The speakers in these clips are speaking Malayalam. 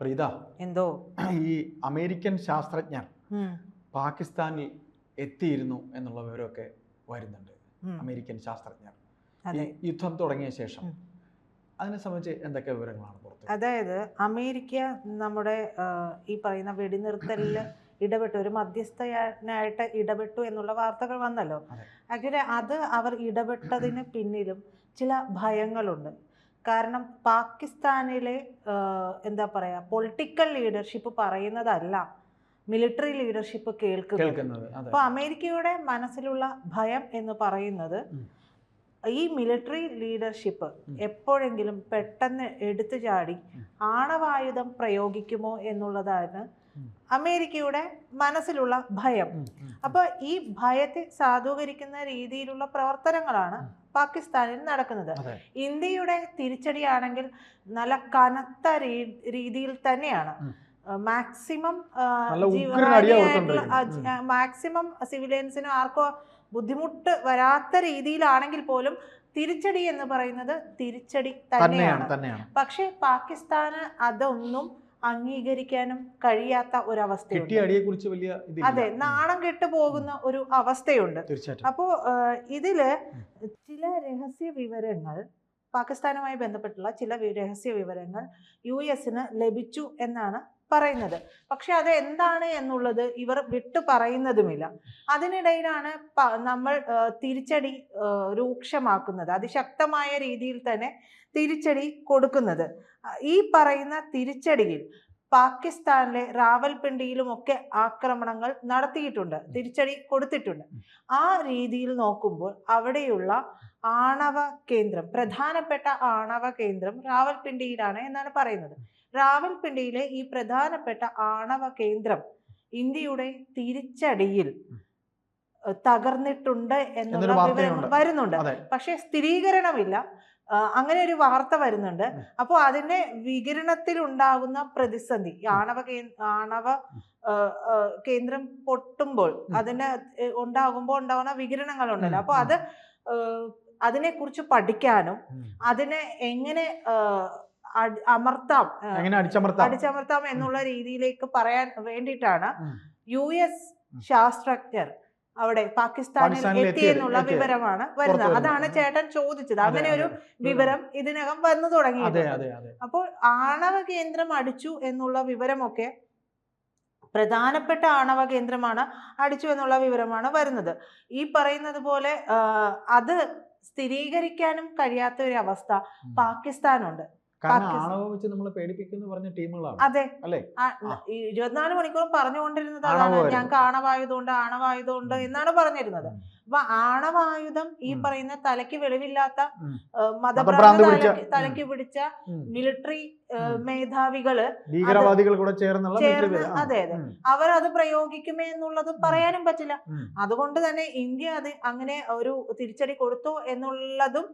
പ്രീത എന്തോ? ഈ അമേരിക്കൻ ശാസ്ത്രജ്ഞർ പാകിസ്ഥാനിൽ എത്തിയിരുന്നു എന്നുള്ള വിവരമൊക്കെ വരുന്നുണ്ട്. അമേരിക്കൻ ശാസ്ത്രജ്ഞർ. യുദ്ധം തുടങ്ങിയ ശേഷം അതിനെ സംബന്ധിച്ച് എന്തൊക്കെ വിവരങ്ങളാണ് പുറത്ത് അതായത് അമേരിക്ക നമ്മുടെ ഈ പറയുന്ന വെടിനിർത്തലിൽ ഇടപെട്ടു ഒരു മധ്യസ്ഥനായിട്ട് ഇടപെട്ടു എന്നുള്ള വാർത്തകൾ വന്നല്ലോ. ആക്ച്വലി അത് അവർ ഇടപെട്ടതിന് പിന്നിലും ചില ഭയങ്ങളുണ്ട്. കാരണം പാകിസ്ഥാനിലെ എന്താ പറയുക പൊളിറ്റിക്കൽ ലീഡർഷിപ്പ് പറയുന്നതല്ല മിലിറ്ററി ലീഡർഷിപ്പ് കേൾക്കുന്നത്. അപ്പൊ അപ്പോൾ അമേരിക്കയുടെ മനസ്സിലുള്ള ഭയം എന്ന് പറയുന്നത് ഈ മിലിറ്ററി ലീഡർഷിപ്പ് എപ്പോഴെങ്കിലും പെട്ടെന്ന് എടുത്തു ചാടി ആണവായുധം പ്രയോഗിക്കുമോ എന്നുള്ളതാണ്. അമേരിക്കയുടെ മനസ്സിലുള്ള ഭയം. അപ്പോൾ ഈ ഭയത്തെ സാധൂകരിക്കുന്ന രീതിയിലുള്ള പ്രവർത്തനങ്ങളാണ് പാകിസ്ഥാനിൽ നടക്കുന്നത്. ഇന്ത്യയുടെ തിരിച്ചടിയാണെങ്കിൽ നല്ല കനത്ത രീതിയിൽ തന്നെയാണ്. മാക്സിമം. മാക്സിമം സിവിലിയൻസിനും ആർക്കോ ബുദ്ധിമുട്ട് വരാത്ത രീതിയിലാണെങ്കിൽ പോലും തിരിച്ചടി എന്ന് പറയുന്നത് തിരിച്ചടി തന്നെയാണ്. പക്ഷേ പാകിസ്ഥാന് അതൊന്നും അംഗീകരിക്കാനും കഴിയാത്ത ഒരവസ്ഥയുണ്ട്. വലിയ. അതെ നാണം കെട്ടു പോകുന്ന ഒരു അവസ്ഥയുണ്ട്. അപ്പോ ഇതിൽ ചില രഹസ്യ വിവരങ്ങൾ പാകിസ്ഥാനുമായി ബന്ധപ്പെട്ടുള്ള ചില രഹസ്യ വിവരങ്ങൾ യു എസിന് ലഭിച്ചു എന്നാണ് പറയുന്നത്. പക്ഷെ അത് എന്താണ് എന്നുള്ളത് ഇവർ വിട്ടു പറയുന്നതുമില്ല. അതിനിടയിലാണ് നമ്മൾ തിരിച്ചടി രൂക്ഷമാക്കുന്നത്. അതിശക്തമായ രീതിയിൽ തന്നെ തിരിച്ചടി കൊടുക്കുന്നത്. ഈ പറയുന്ന തിരിച്ചടിയിൽ പാകിസ്ഥാനിലെ റാവൽപിണ്ടിയിലും ഒക്കെ ആക്രമണങ്ങൾ നടത്തിയിട്ടുണ്ട്. തിരിച്ചടി കൊടുത്തിട്ടുണ്ട്. ആ രീതിയിൽ നോക്കുമ്പോൾ അവിടെയുള്ള ആണവ കേന്ദ്രം പ്രധാനപ്പെട്ട ആണവ കേന്ദ്രം റാവൽപിണ്ടിയിലാണ് എന്നാണ് പറയുന്നത്. റാവൽപിണ്ടിയിലെ ഈ പ്രധാനപ്പെട്ട ആണവ കേന്ദ്രം ഇന്ത്യയുടെ തിരിച്ചടിയിൽ തകർന്നിട്ടുണ്ട് എന്നുള്ള വിവരങ്ങൾ വരുന്നുണ്ട്. പക്ഷെ സ്ഥിരീകരണമില്ല. അങ്ങനെ ഒരു വാർത്ത വരുന്നുണ്ട്. അപ്പോൾ അതിന്റെ വികിരണത്തിൽ ഉണ്ടാകുന്ന പ്രതിസന്ധി ആണവ ആണവ കേന്ദ്രം പൊട്ടുമ്പോൾ. അതിന് ഉണ്ടാകുമ്പോൾ ഉണ്ടാകുന്ന വികിരണങ്ങളുണ്ടല്ലോ. ഉണ്ടല്ലോ അപ്പോൾ അത് അതിനെ കുറിച്ച് പഠിക്കാനും അതിനെ എങ്ങനെ അമർത്താം അടിച്ചമർത്താം? എന്നുള്ള രീതിയിലേക്ക് പറയാൻ വേണ്ടിയിട്ടാണ്. യു എസ് ശാസ്ത്രജ്ഞർ അവിടെ പാകിസ്ഥാനിൽ എത്തി എന്നുള്ള വിവരമാണ് വരുന്നത്. അതാണ് ചേട്ടൻ ചോദിച്ചത്. അങ്ങനെ ഒരു വിവരം ഇതിനകം വന്നു തുടങ്ങിയിട്ടുണ്ട്. അപ്പോൾ ആണവ കേന്ദ്രം അടിച്ചു എന്നുള്ള വിവരമൊക്കെ പ്രധാനപ്പെട്ട ആണവ കേന്ദ്രമാണ് അടിച്ചു എന്നുള്ള വിവരമാണ് വരുന്നത്. ഈ പറയുന്നത് പോലെ അത് സ്ഥിരീകരിക്കാനും കഴിയാത്ത ഒരു അവസ്ഥ പാകിസ്ഥാനുണ്ട്. കാരണം വെച്ച് നമ്മളെ പേടിപ്പിക്കുന്നു പറഞ്ഞ ടീമുകളാണ്. അതെ. ഇരുപത്തിനാല് മണിക്കൂറും പറഞ്ഞുകൊണ്ടിരുന്നത് അതാണ്. ഞങ്ങൾക്ക് ആണവായുധമുണ്ട് ആണവായുധമുണ്ട് എന്നാണ് പറഞ്ഞിരുന്നത്. അപ്പൊ ആണവായുധം ഈ പറയുന്ന തലയ്ക്ക് വെളിവില്ലാത്ത മതഭ്രാന്ത തലയ്ക്ക് പിടിച്ച മിലിട്ടറി മിലിറ്ററി മേധാവികൾ ഭീകരവാദികൾ കൂടെ ചേർന്നുള്ള ചേർന്ന്. അതെ, അതെ. അവരത് പ്രയോഗിക്കുമേ എന്നുള്ളത് പറയാനും പറ്റില്ല. അതുകൊണ്ട് തന്നെ ഇന്ത്യ അത് അങ്ങനെ ഒരു തിരിച്ചടി കൊടുത്തു എന്നുള്ളതും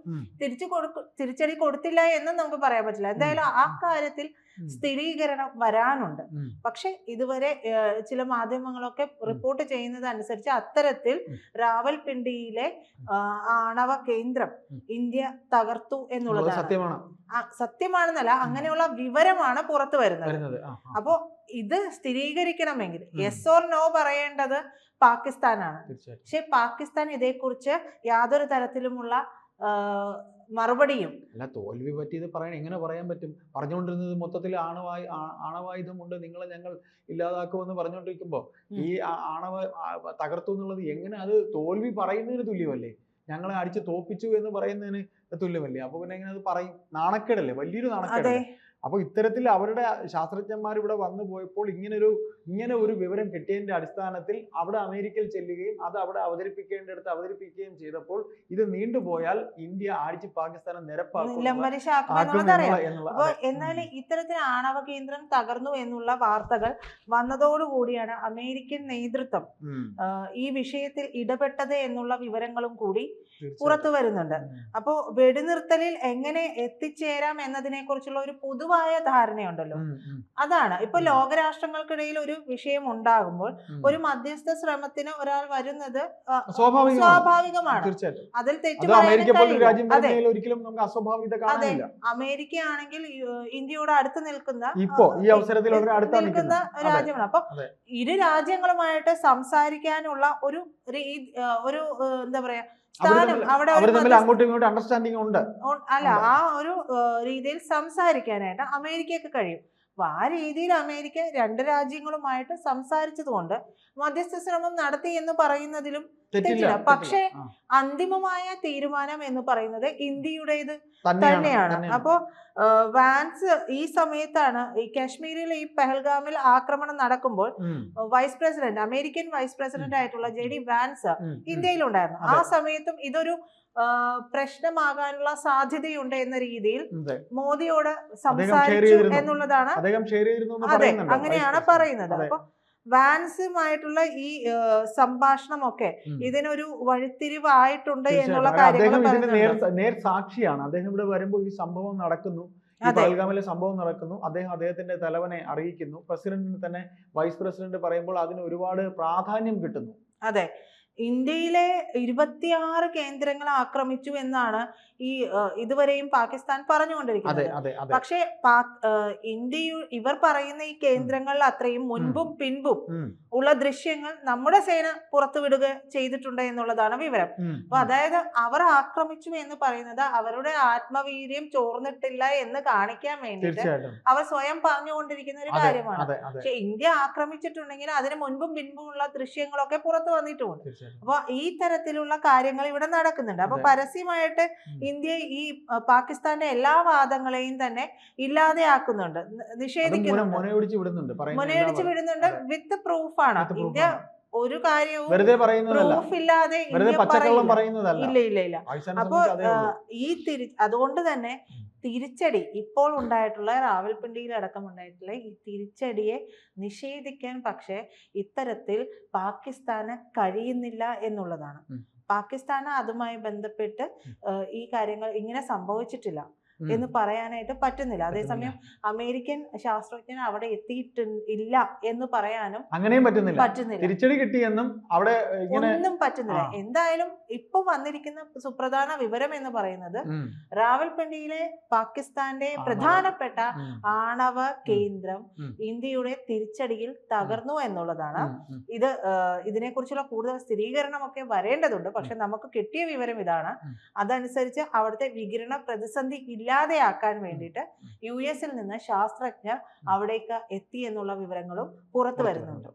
തിരിച്ചു കൊടുക്കു തിരിച്ചടി കൊടുത്തില്ല എന്നും നമുക്ക് പറയാൻ പറ്റില്ല. എന്തായാലും ആ കാര്യത്തിൽ. സ്ഥിരീകരണം വരാനുണ്ട്. പക്ഷെ ഇതുവരെ ചില മാധ്യമങ്ങളൊക്കെ റിപ്പോർട്ട് ചെയ്യുന്നത് അനുസരിച്ച് അത്തരത്തിൽ രാവൽപിണ്ടിയിലെ റാവൽപിണ്ടിയിലെ ആണവ കേന്ദ്രം ഇന്ത്യ തകർത്തു എന്നുള്ളത് എന്നുള്ളതാണ് സത്യമാണ് സത്യമാണെന്നല്ല അങ്ങനെയുള്ള വിവരമാണ് പുറത്തു വരുന്നത്. അപ്പോ ഇത് സ്ഥിരീകരിക്കണമെങ്കിൽ എസ് യെസ് ഓർ നോ പറയേണ്ടത് പാകിസ്ഥാനാണ്. പക്ഷെ പാകിസ്ഥാൻ ഇതേക്കുറിച്ച് യാതൊരു തരത്തിലുമുള്ള മറുപടിയും. അല്ല തോൽവി പറ്റിയത് പറയാൻ എങ്ങനെ പറയാൻ പറ്റും? പറഞ്ഞുകൊണ്ടിരുന്നത് മൊത്തത്തിൽ ആണവായി ആണവായുധമുണ്ട് നിങ്ങളെ ഞങ്ങൾ ഇല്ലാതാക്കുമെന്ന് പറഞ്ഞുകൊണ്ടിരിക്കുമ്പോൾ ഈ ആണവ തകർത്തു എന്നുള്ളത് എങ്ങനെ അത് തോൽവി പറയുന്നതിന് തുല്യമല്ലേ? ഞങ്ങളെ അടിച്ച് തോപ്പിച്ചു എന്ന് പറയുന്നതിന് തുല്യമല്ലേ? അപ്പൊ പിന്നെ എങ്ങനെ അത് പറയും? നാണക്കേടല്ലേ? വലിയൊരു നാണക്കേടല്ലേ? അപ്പോൾ ഇത്തരത്തിൽ അവരുടെ ശാസ്ത്രജ്ഞന്മാർ ഇവിടെ വന്നു പോയപ്പോൾ ഇങ്ങനൊരു ഇങ്ങനെ ഒരു വിവരം കിട്ടിയതിന്റെ അടിസ്ഥാനത്തിൽ അവിടെ അമേരിക്കയിൽ ചെല്ലുകയും അത് അവിടെ അവതരിപ്പിക്കേണ്ടടുത്ത് അവതരിപ്പിക്കുകയും ചെയ്തപ്പോൾ ഇത് നീണ്ടുപോയാൽ ഇന്ത്യ അടിച്ച് പാകിസ്ഥാനെ നിരപ്പാക്കും എന്നാൽ ഇത്തരത്തിൽ ആണവ കേന്ദ്രം തകർന്നു എന്നുള്ള വാർത്തകൾ വന്നതോടുകൂടിയാണ് അമേരിക്കൻ നേതൃത്വം ഈ വിഷയത്തിൽ ഇടപെട്ടത് എന്നുള്ള വിവരങ്ങളും കൂടി. പുറത്തു വരുന്നുണ്ട്. അപ്പോ അപ്പോൾ വെടിനിർത്തലിൽ എങ്ങനെ എത്തിച്ചേരാം എന്നതിനെ കുറിച്ചുള്ള ഒരു പൊതു പൊതുവായ ധാരണയുണ്ടല്ലോ. അതാണ്. ഇപ്പൊ ലോകരാഷ്ട്രങ്ങൾക്കിടയിൽ ഒരു വിഷയം ഉണ്ടാകുമ്പോൾ ഒരു മധ്യസ്ഥ ശ്രമത്തിന് ഒരാൾ വരുന്നത് സ്വാഭാവികമാണ്. അതിൽ തെറ്റ്. അതെ. ഒരിക്കലും നമുക്ക് അസ്വാഭാവികത അതെ. അമേരിക്ക ആണെങ്കിൽ ഇന്ത്യയോട് അടുത്ത് നിൽക്കുന്ന ഇപ്പോ ഈ അവസരത്തിൽ നിൽക്കുന്ന. രാജ്യമാണ്. അപ്പൊ. ഇരു രാജ്യങ്ങളുമായിട്ട് സംസാരിക്കാനുള്ള ഒരു ഒരു എന്താ പറയാ സ്ഥാനം അവിടെ ഒരു തമ്മിൽ അങ്ങോട്ടും ഇങ്ങോട്ടും അണ്ടർസ്റ്റാൻഡിങ് ഉണ്ട്. അല്ല ആ ഒരു രീതിയിൽ സംസാരിക്കാനായിട്ട് അമേരിക്കക്ക് കഴിയും. അപ്പൊ ആ രീതിയിൽ അമേരിക്ക രണ്ട് രാജ്യങ്ങളുമായിട്ട് സംസാരിച്ചതുകൊണ്ട് മധ്യസ്ഥ ശ്രമം നടത്തി എന്ന് പറയുന്നതിലും തെറ്റില്ല. പക്ഷേ അന്തിമമായ തീരുമാനം എന്ന് പറയുന്നത് ഇന്ത്യയുടേത് തന്നെയാണ് തന്നെയാണ്. തന്നെയാണ്. അപ്പോ വാൻസ് ഈ സമയത്താണ് ഈ കാശ്മീരിൽ ഈ പെഹൽഗാമിൽ ആക്രമണം നടക്കുമ്പോൾ vice president American vice president ആയിട്ടുള്ള ജെ ഡി വാൻസ്. ഇന്ത്യയിലുണ്ടായിരുന്നു. ആ സമയത്തും ഇതൊരു പ്രശ്നമാകാനുള്ള സാധ്യതയുണ്ട് എന്ന രീതിയിൽ മോദിയോട് സംസാരിച്ചു എന്നുള്ളതാണ് അതെ അങ്ങനെയാണ് പറയുന്നത്. അപ്പൊ വാൻസുമായിട്ടുള്ള ഈ സംഭാഷണം സംഭാഷണമൊക്കെ ഇതിനൊരു വഴിത്തിരിവായിട്ടുണ്ട് എന്നുള്ള കാര്യങ്ങൾ സാക്ഷിയാണ്. അദ്ദേഹം ഇവിടെ വരുമ്പോൾ ഈ സംഭവം നടക്കുന്നു. ബൽഗാമിലെ പഹൽഗാമിലെ സംഭവം നടക്കുന്നു. അദ്ദേഹം അദ്ദേഹത്തിന്റെ തലവനെ അറിയിക്കുന്നു. പ്രസിഡന്റിന് തന്നെ വൈസ് പ്രസിഡന്റ് പറയുമ്പോൾ അതിന് ഒരുപാട് പ്രാധാന്യം കിട്ടുന്നു. അതെ. ഇന്ത്യയിലെ ഇരുപത്തിയാറ് കേന്ദ്രങ്ങൾ ആക്രമിച്ചു എന്നാണ് ഈ ഇതുവരെയും പാകിസ്ഥാൻ പറഞ്ഞുകൊണ്ടിരിക്കുന്നത്. പക്ഷേ ഇന്ത്യ ഇവർ പറയുന്ന ഈ കേന്ദ്രങ്ങളിൽ അത്രയും മുൻപും പിൻപും ഉള്ള ദൃശ്യങ്ങൾ നമ്മുടെ സേന പുറത്തുവിടുക ചെയ്തിട്ടുണ്ട് എന്നുള്ളതാണ് വിവരം. അപ്പൊ അതായത് അവർ ആക്രമിച്ചു എന്ന് പറയുന്നത് അവരുടെ ആത്മവീര്യം ചോർന്നിട്ടില്ല എന്ന് കാണിക്കാൻ വേണ്ടിയിട്ട് അവർ സ്വയം പറഞ്ഞുകൊണ്ടിരിക്കുന്ന ഒരു കാര്യമാണ്. പക്ഷെ ഇന്ത്യ ആക്രമിച്ചിട്ടുണ്ടെങ്കിൽ അതിന് മുൻപും പിൻപും ഉള്ള ദൃശ്യങ്ങളൊക്കെ പുറത്തു വന്നിട്ടുമുണ്ട് അപ്പൊ ഈ തരത്തിലുള്ള കാര്യങ്ങൾ ഇവിടെ നടക്കുന്നുണ്ട്. അപ്പൊ പരസ്യമായിട്ട് ഇന്ത്യ ഈ പാകിസ്ഥാന്റെ എല്ലാ വാദങ്ങളെയും തന്നെ ഇല്ലാതെയാക്കുന്നുണ്ട്. നിഷേധിക്കുന്നുണ്ട്. മുനയടിച്ച് വിടുന്നുണ്ട് വിത്ത് പ്രൂഫാണ്. ഇന്ത്യ. ഒരു കാര്യവും വെറുതെ പറയുന്നതല്ല പ്രൂഫ് ഇല്ലാതെ വെറുതെ ഇന്ത്യ പച്ചക്കള്ളം പറയില്ല പറയുന്നതല്ല ഇല്ല ഇല്ല ഇല്ല അപ്പൊ. ഈ തിരി അതുകൊണ്ട് തന്നെ. തിരിച്ചടി ഇപ്പോൾ ഉണ്ടായിട്ടുള്ള രാവൽപിണ്ടിയിൽ അടക്കം ഉണ്ടായിട്ടുള്ള ഈ തിരിച്ചടിയെ നിഷേധിക്കാൻ പക്ഷേ ഇത്തരത്തിൽ പാകിസ്ഥാന് കഴിയുന്നില്ല എന്നുള്ളതാണ്. പാകിസ്ഥാന് അതുമായി ബന്ധപ്പെട്ട് ഈ കാര്യങ്ങൾ ഇങ്ങനെ സംഭവിച്ചിട്ടില്ല. എന്ന് പറയാനായിട്ട് പറ്റുന്നില്ല. അതേസമയം അമേരിക്കൻ ശാസ്ത്രജ്ഞൻ അവിടെ എത്തിയിട്ട് ഇല്ല എന്ന് പറയാനും അങ്ങനെയും പറ്റുന്നില്ല. പറ്റുന്നില്ല. തിരിച്ചടി കിട്ടിയെന്നും അവിടെ ഒന്നും പറ്റുന്നില്ല. എന്തായാലും ഇപ്പൊ വന്നിരിക്കുന്ന സുപ്രധാന വിവരം എന്ന് പറയുന്നത് റാവൽപിണ്ടിയിലെ പാകിസ്ഥാന്റെ പ്രധാനപ്പെട്ട ആണവ കേന്ദ്രം ഇന്ത്യയുടെ തിരിച്ചടിയിൽ തകർന്നു എന്നുള്ളതാണ്. ഇത് ഇതിനെക്കുറിച്ചുള്ള കൂടുതൽ സ്ഥിരീകരണമൊക്കെ വരേണ്ടതുണ്ട്. പക്ഷെ നമുക്ക് കിട്ടിയ വിവരം ഇതാണ്. അതനുസരിച്ച് അവിടുത്തെ വികിരണ പ്രതിസന്ധി ഇല്ലാതെയാക്കാൻ വേണ്ടിയിട്ട് യു എസിൽ നിന്ന് ശാസ്ത്രജ്ഞർ അവിടേക്ക് എത്തി എന്നുള്ള വിവരങ്ങളും പുറത്തു വരുന്നുണ്ട്.